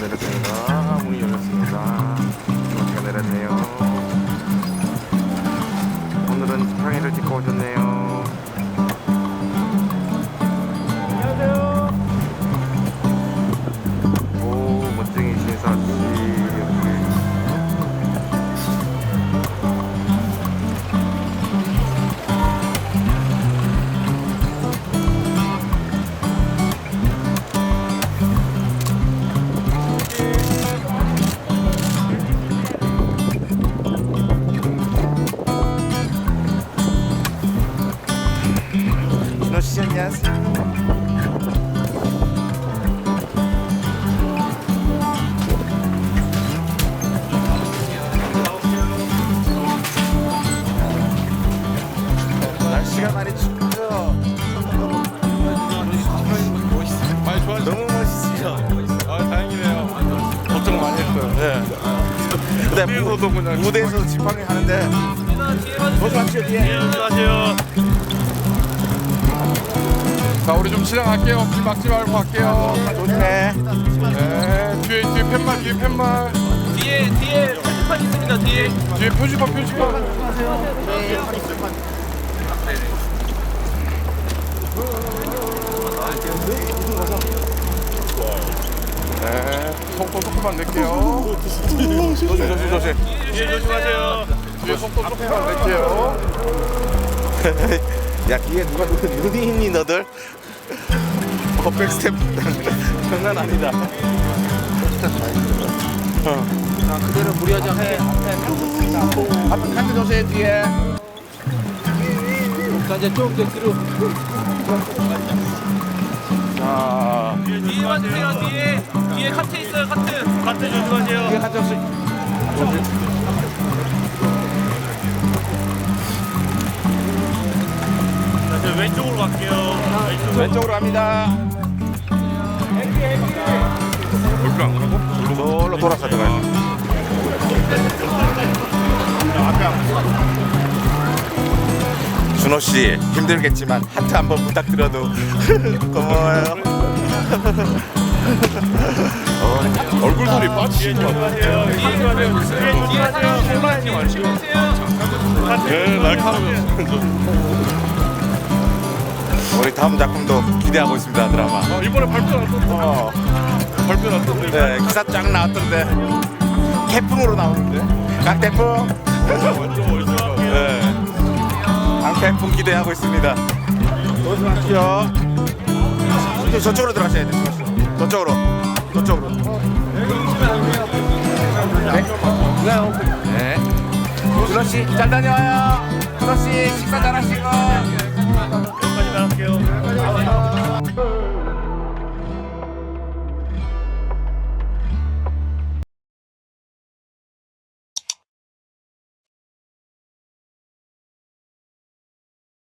내렸습니다. 문이 열렸습니다. 어떻게 내렸네요. 안녕하세요. 날씨가 많이 춥죠. 많이 좋아하시죠? 너무 멋있으죠. 아 다행이네요. 걱정 많이 했어요. 네. 근데 무대에서도 그냥 무대에서 지팡이 하는데 뒤에. 자 우리 좀 진행할게요. 길 막지 말고 갈게요. 조심해. 네 뒤에 뒤에 팻말 뒤에 팻말 뒤에 뒤에 표지판 있습니다. 뒤에 뒤에 표지판 표지판. 네, 속도 조금만 낼게요. 조심, 조심, 조심. 뒤에 조심하세요. 뒤에 속도 조금만 낼게요. 야 뒤에 누가 누가 눈이 있니 너들? 어 백스텝 장난 아니다. 자 그대로 무리하지 않게 앞에 카드 조심 뒤에. 자 이제 좀더 뒤로 자 뒤에 와주세요. 뒤에 뒤에 카트 있어요. 카트 카트 조심하세요. 뒤에 카드 조심. 자 이제 왼쪽으로 갈게요. 왼쪽. 왼쪽으로 갑니다. 얼굴 안 가고? 저로 돌아서 들어가요. 준호 씨 힘들겠지만 하트 한번 부탁드려도 고마워요. 얼굴 살이 빠지시는 것 같아요. 뒤에 사람 조심하세요. 네, 날카로워요. 우리 다음 작품도 기대하고 있습니다 드라마. 아, 이번에 발표 났던데. 어, 발표 났던데. 네 기사 쫙 나왔던데 태풍으로 나오는데 강태풍. 네, 강태풍 기대하고 있습니다. 조심하십시오. 저쪽으로 들어가셔야 돼요. 저쪽으로. 저쪽으로. 네. 준호 씨잘 다녀와요. 준호 씨 식사 잘하시고.